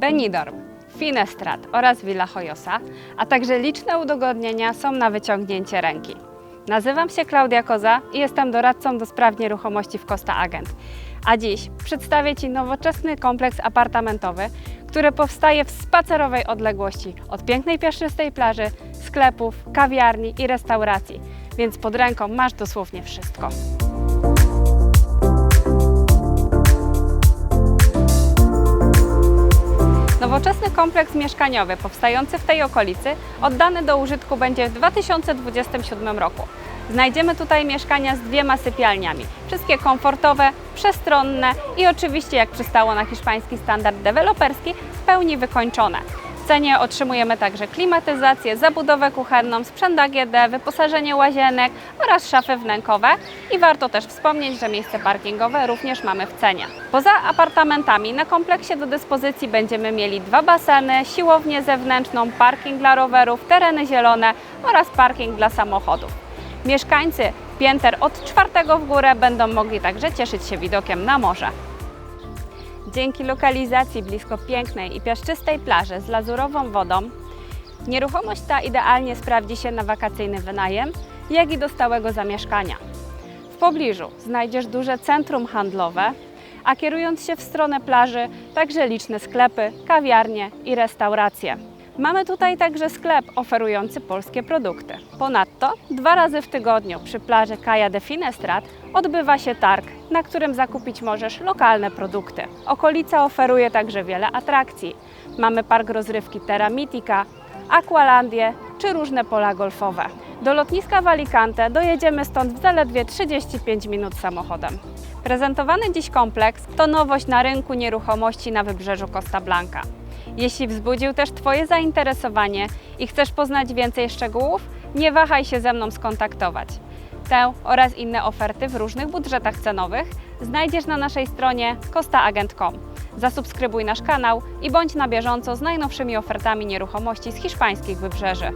Benidorm, Finestrat oraz Villa Hoyosa, a także liczne udogodnienia są na wyciągnięcie ręki. Nazywam się Klaudia Koza i jestem doradcą do spraw nieruchomości w Costa Agent. A dziś przedstawię Ci nowoczesny kompleks apartamentowy, który powstaje w spacerowej odległości od pięknej piaszczystej plaży, sklepów, kawiarni i restauracji, więc pod ręką masz dosłownie wszystko. Nowoczesny kompleks mieszkaniowy powstający w tej okolicy oddany do użytku będzie w 2027 roku. Znajdziemy tutaj mieszkania z dwiema sypialniami. Wszystkie komfortowe, przestronne i oczywiście, jak przystało na hiszpański standard deweloperski, w pełni wykończone. Cenie otrzymujemy także klimatyzację, zabudowę kuchenną, sprzęt AGD, wyposażenie łazienek oraz szafy wnękowe. I warto też wspomnieć, że miejsce parkingowe również mamy w cenie. Poza apartamentami na kompleksie do dyspozycji będziemy mieli dwa baseny, siłownię zewnętrzną, parking dla rowerów, tereny zielone oraz parking dla samochodów. Mieszkańcy pięter od czwartego w górę będą mogli także cieszyć się widokiem na morze. Dzięki lokalizacji blisko pięknej i piaszczystej plaży z lazurową wodą, nieruchomość ta idealnie sprawdzi się na wakacyjny wynajem, jak i do stałego zamieszkania. W pobliżu znajdziesz duże centrum handlowe, a kierując się w stronę plaży, także liczne sklepy, kawiarnie i restauracje. Mamy tutaj także sklep oferujący polskie produkty. Ponadto dwa razy w tygodniu przy plaży Caja de Finestrat odbywa się targ, na którym zakupić możesz lokalne produkty. Okolica oferuje także wiele atrakcji. Mamy park rozrywki Terra Mitica, Aqualandię czy różne pola golfowe. Do lotniska w Alicante dojedziemy stąd w zaledwie 35 minut samochodem. Prezentowany dziś kompleks to nowość na rynku nieruchomości na wybrzeżu Costa Blanca. Jeśli wzbudził też Twoje zainteresowanie i chcesz poznać więcej szczegółów, nie wahaj się ze mną skontaktować. Tę oraz inne oferty w różnych budżetach cenowych znajdziesz na naszej stronie costaagent.com. Zasubskrybuj nasz kanał i bądź na bieżąco z najnowszymi ofertami nieruchomości z hiszpańskich wybrzeży.